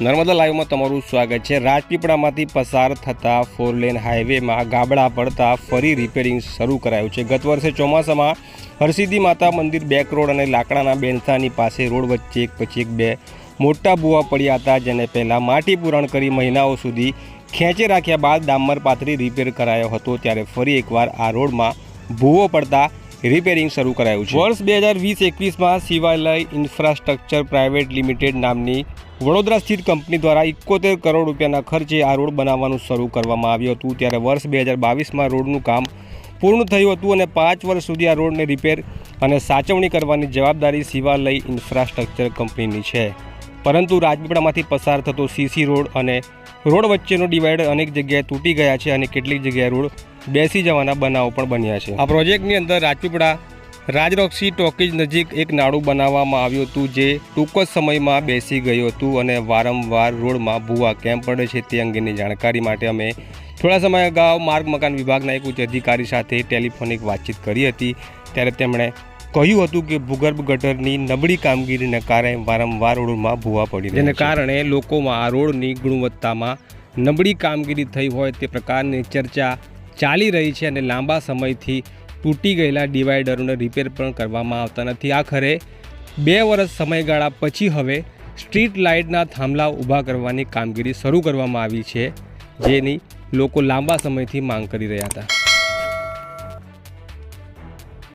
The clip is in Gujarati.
નર્મદા લાઈવમાં તમારું સ્વાગત છે. રાજપીપળામાંથી પસાર થતા ફોર લેન હાઈવેમાં ગાબડા પડતા ફરી રિપેરિંગ શરૂ કરાયું છે. ગત વર્ષે ચોમાસામાં હરસિદ્ધિ માતા મંદિર બેક રોડ અને લાકડાના બેનસાની પાસે રોડ વચ્ચે એક પછી એક બે મોટા ભૂવા પડ્યા હતા, જેને પહેલાં માટી પૂરણ કરી મહિનાઓ સુધી ખેંચે રાખ્યા બાદ ડામર પાથરી રિપેર કરાયો હતો. ત્યારે ફરી એકવાર આ રોડમાં ભૂવો પડતા રિપેરિંગ શરૂ કરાયું છે. વર્ષ બે હજાર વીસ એકવીસમાં શિવાલય ઇન્ફ્રાસ્ટ્રક્ચર પ્રાઇવેટ લિમિટેડ નામની વડોદરા સ્થિત કંપની દ્વારા ઇકોતેર કરોડ રૂપિયાના ખર્ચે આ રોડ બનાવવાનું શરૂ કરવામાં આવ્યું હતું. ત્યારે વર્ષ બે હજાર બાવીસમાં રોડનું કામ પૂર્ણ થયું હતું અને પાંચ વર્ષ સુધી આ રોડને રિપેર અને સાચવણી કરવાની જવાબદારી શિવાલય ઇન્ફ્રાસ્ટ્રક્ચર કંપનીની છે. પરંતુ રાજપીપળામાંથી પસાર થતો સીસી રોડ અને રોડ વચ્ચેનો ડિવાઈડર અનેક જગ્યાએ તૂટી ગયા છે અને કેટલીક જગ્યાએ રોડ બેસી જવાના બનાવો પણ બન્યા છે. આ પ્રોજેક્ટની અંદર રાજપીપળા રાજરોક્ષી ટોકીજ નજીક એક નાળું બનાવવામાં આવ્યું હતું જે ટૂંક જ સમયમાં બેસી ગયું હતું અને વારંવાર રોડમાં ભૂવા કેમ પડે છે તે અંગેની જાણકારી માટે અમે થોડા સમય અગાઉ માર્ગ મકાન વિભાગના એક ઉચ્ચ અધિકારી સાથે ટેલિફોનિક વાતચીત કરી હતી. ત્યારે તેમણે કહ્યું હતું કે ભૂગર્ભ ગટરની નબળી કામગીરીને કારણે વારંવાર રોડમાં ભૂવા પડી જેને કારણે લોકોમાં આ રોડની ગુણવત્તામાં નબળી કામગીરી થઈ હોય તે પ્રકારની ચર્ચા ચાલી રહી છે અને લાંબા સમયથી તૂટી ગયેલા ડિવાઈડરોને રિપેર પણ કરવામાં આવતા નથી. આખરે બે વર્ષ સમયગાળા પછી હવે સ્ટ્રીટ લાઇટના થાંભલા ઊભા કરવાની કામગીરી શરૂ કરવામાં આવી છે જેની લોકો લાંબા સમયથી માંગ કરી રહ્યા હતા.